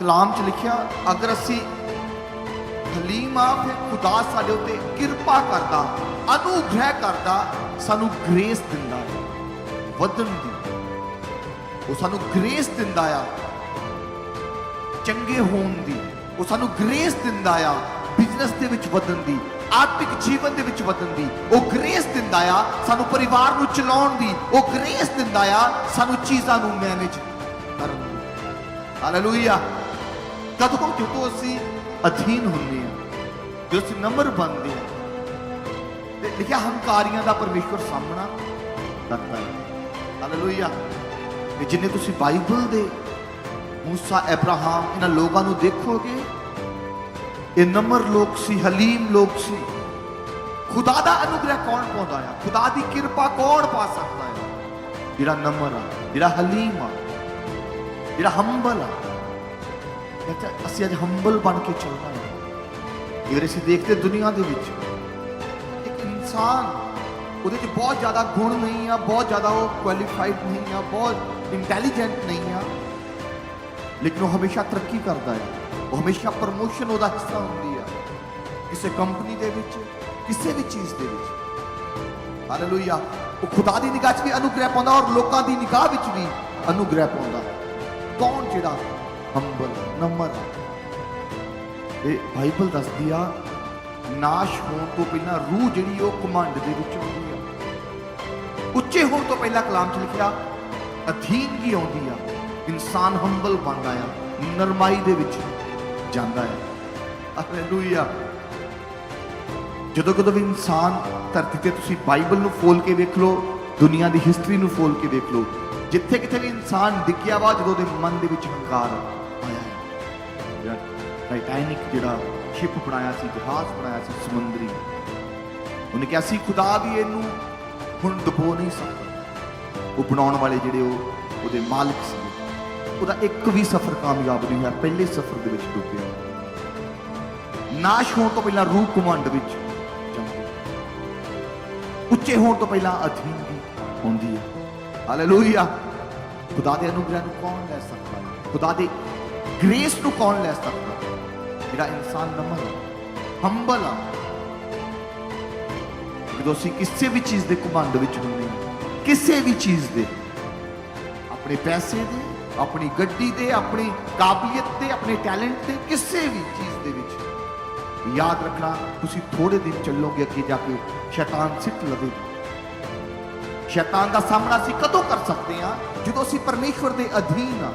ਕਲਾਮ 'ਚ ਲਿਖਿਆ, ਅਗਰ ਅਸੀਂ ਹਲੀਮ ਆ, ਫਿਰ ਖੁਦਾ ਸਾਡੇ ਉੱਤੇ ਕਿਰਪਾ ਕਰਦਾ, ਅਨੁਗ੍ਰਹਿ ਕਰਦਾ, ਸਾਨੂੰ ਗ੍ਰੇਸ ਦਿੰਦਾ ਹੈ, ਵਧਣ ਦੀ। ਉਹ ਸਾਨੂੰ ਗ੍ਰੇਸ ਦਿੰਦਾ ਆ, ਚੰਗੇ ਹੋਣ ਦੀ। ਉਹ ਸਾਨੂੰ ਗ੍ਰੇਸ ਦਿੰਦਾ ਆ ਬਿਜ਼ਨਸ ਦੇ ਵਿੱਚ ਵਧਣ ਦੀ, ਆਤਮਿਕ ਜੀਵਨ ਦੇ ਵਿੱਚ ਵਧਣ ਦੀ। ਉਹ ਗ੍ਰੇਸ ਦਿੰਦਾ ਆ, ਸਾਨੂੰ ਪਰਿਵਾਰ ਨੂੰ ਚਲਾਉਣ ਦੀ। ਉਹ ਗ੍ਰੇਸ ਦਿੰਦਾ ਆ, ਸਾਨੂੰ ਚੀਜ਼ਾਂ ਨੂੰ ਮੈਨੇਜ ਕਰਨ ਦੀ। ਹਾਲੇਲੂਇਆ ਕਦੋਂ ਜਦੋਂ ਅਸੀਂ ਅਧੀਨ ਹੁੰਦੇ ਹਾਂ, ਜੋ ਅਸੀਂ ਨੰਬਰ ਬਣਦੇ ਹਾਂ, ਤੇ ਲਿਖਿਆ ਹੰਕਾਰੀਆਂ ਦਾ ਪਰਮੇਸ਼ਵਰ ਸਾਹਮਣਾ ਕਰਦਾ ਹੈ। ਹਾਲੇਲੂਇਆ ਤੇ ਜਿੰਨੇ ਤੁਸੀਂ ਬਾਈਬਲ ਦੇ ਮੂਸਾ ਅਬਰਾਹਮ ਇਹਨਾਂ ਲੋਕਾਂ ਨੂੰ ਦੇਖੋਗੇ, ਇਹ ਨਮਰ ਲੋਕ ਸੀ, ਹਲੀਮ ਲੋਕ ਸੀ। ਖੁਦਾ ਦਾ ਅਨੁਗ੍ਰਹਿ ਕੌਣ ਪਾਉਂਦਾ ਆ? ਖੁਦਾ ਦੀ ਕਿਰਪਾ ਕੌਣ ਪਾ ਸਕਦਾ ਹੈ ਜਿਹੜਾ ਨਮਰ ਆ, ਜਿਹੜਾ ਹਲੀਮ ਆ, ਜਿਹੜਾ ਹੰਬਲ ਆ ਅੱਛਾ ਅਸੀਂ ਅੱਜ ਹੰਬਲ ਬਣ ਕੇ ਚੱਲਣਾ ਹੈ। ਇਹ ਅਸੀਂ ਦੇਖਦੇ ਦੁਨੀਆ ਦੇ ਵਿੱਚ, ਇੱਕ ਇਨਸਾਨ, ਉਹਦੇ 'ਚ ਬਹੁਤ ਜ਼ਿਆਦਾ ਗੁਣ ਨਹੀਂ ਆ, ਬਹੁਤ ਜ਼ਿਆਦਾ ਉਹ ਕੁਆਲੀਫਾਈਡ ਨਹੀਂ ਆ, ਬਹੁਤ ਇੰਟੈਲੀਜੈਂਟ ਨਹੀਂ ਆ, ਲੇਕਿਨ ਉਹ ਹਮੇਸ਼ਾ ਤਰੱਕੀ ਕਰਦਾ ਹੈ। ਉਹ ਹਮੇਸ਼ਾ ਪ੍ਰਮੋਸ਼ਨ ਉਹਦਾ ਹਿੱਸਾ ਹੁੰਦੀ ਆ। ਕਿਸੇ ਕੰਪਨੀ ਦੇ ਵਿੱਚ, ਕਿਸੇ ਵੀ ਚੀਜ਼ ਦੇ ਵਿੱਚ। ਹਾਲੇਲੂਇਆ ਉਹ ਖੁਦਾ ਦੀ ਨਿਗਾਹ 'ਚ ਵੀ ਅਨੁਗ੍ਰਹਿ ਪਾਉਂਦਾ ਔਰ ਲੋਕਾਂ ਦੀ ਨਿਗਾਹ ਵਿੱਚ ਵੀ ਅਨੁਗ੍ਰਹਿ ਪਾਉਂਦਾ। ਕੌਣ ਜਿਹੜਾ ਹੰਬਲ ਨੰਬਰ ਇਹ ਬਾਈਬਲ ਦੱਸਦੀ ਆ, ਨਾਸ਼ ਹੋਣ ਤੋਂ ਪਹਿਲਾਂ ਰੂਹ ਜਿਹੜੀ ਉਹ ਕਮਾਂਡ ਦੇ ਵਿੱਚ ਆਉਂਦੀ ਆ। ਉੱਚੇ ਹੋਣ ਤੋਂ ਪਹਿਲਾਂ ਕਲਾਮ 'ਚ ਲਿਖਿਆ ਅਧੀਨਗੀ ਆਉਂਦੀ ਆ? ਇਨਸਾਨ ਹੰਬਲ ਬਣਦਾ ਆ ਨਰਮਾਈ ਦੇ ਵਿੱਚ ਜਾਂਦਾ ਹੈ ਹਾਲੇਲੂਇਆ ਜਦੋਂ ਕਦੋਂ ਵੀ ਇਨਸਾਨ ਧਰਤੀ ਤੇ ਤੁਸੀਂ ਬਾਈਬਲ ਨੂੰ ਫੋਲ ਕੇ ਵੇਖ ਲਓ, ਦੁਨੀਆ ਦੀ ਹਿਸਟਰੀ ਨੂੰ ਫੋਲ ਕੇ ਵੇਖ ਲਓ ਜਿੱਥੇ ਕਿਤੇ ਵੀ ਇਨਸਾਨ ਡਿੱਗਿਆ ਵਾ, ਜਦੋਂ ਉਹਦੇ ਮਨ ਦੇ ਵਿੱਚ ਹੰਕਾਰ ਆਇਆ ਹੈ। ਜਿਹੜਾ ਟਾਈਟੈਨਿਕ ਜਿਹੜਾ ਸ਼ਿਪ ਬਣਾਇਆ ਸੀ, ਜਹਾਜ਼ ਬਣਾਇਆ ਸੀ, ਸਮੁੰਦਰੀ। ਉਹਨੇ ਕਿਹਾ ਸੀ, ਖੁਦਾ ਵੀ ਇਹਨੂੰ ਹੁਣ ਦਬੋ ਨਹੀਂ ਸਕਦਾ। ਉਹ ਬਣਾਉਣ ਵਾਲੇ ਜਿਹੜੇ ਉਹ, ਉਹਦੇ ਮਾਲਕ ਸੀ। ਉਹਦਾ ਇੱਕ ਵੀ ਸਫ਼ਰ ਕਾਮਯਾਬ ਨਹੀਂ ਹੋਇਆ, ਪਹਿਲੇ ਸਫ਼ਰ ਦੇ ਵਿੱਚ ਡੁੱਬਿਆ। ਨਾਸ਼ ਹੋਣ ਤੋਂ ਪਹਿਲਾਂ ਰੂਹ ਕੁਮੰਡ ਵਿੱਚ ਜਾਂਦੀ ਉੱਚੇ ਹੋਣ ਤੋਂ ਪਹਿਲਾਂ ਅਧੀਨਗੀ ਹੁੰਦੀ ਹੈ। ਹਾਲੇਲੂਇਆ ਖੁਦਾ ਦੇ ਅਨੁਗ੍ਰਹਿ ਨੂੰ ਕੌਣ ਲੈ ਸਕਦਾ ਹੈ ਖੁਦਾ ਦੇ ਗ੍ਰੇਸ ਨੂੰ ਕੌਣ ਲੈ ਸਕਦਾ ਹੈ ਜਿਹੜਾ ਇਨਸਾਨ ਨਮਰ ਹੰਬਲ ਆ ਜਦੋਂ ਅਸੀਂ ਕਿਸੇ ਵੀ ਚੀਜ਼ ਦੇ ਘਮੰਡ ਵਿੱਚ ਹੁੰਦੇ ਹਾਂ ਕਿਸੇ ਵੀ ਚੀਜ਼ ਦੇ ਆਪਣੇ ਪੈਸੇ ਦੇ ਆਪਣੀ ਗੱਡੀ ਦੇ ਆਪਣੀ ਕਾਬਲੀਅਤ ਤੇ ਆਪਣੇ ਟੈਲੈਂਟ ਤੇ ਕਿਸੇ ਵੀ ਚੀਜ਼ ਦੇ ਵਿੱਚ ਯਾਦ ਰੱਖਣਾ ਤੁਸੀਂ ਥੋੜੇ ਦਿਨ ਚੱਲੋਗੇ ਅੱਗੇ ਜਾ ਕੇ ਸ਼ੈਤਾਨ ਸਿੱਟ ਲਵੇਗਾ ਸ਼ੈਤਾਨ ਦਾ ਸਾਹਮਣਾ ਅਸੀਂ ਕਦੋਂ ਕਰ ਸਕਦੇ ਹਾਂ? ਜਦੋਂ ਅਸੀਂ ਪਰਮੇਸ਼ਵਰ ਦੇ ਅਧੀਨ ਹਾਂ।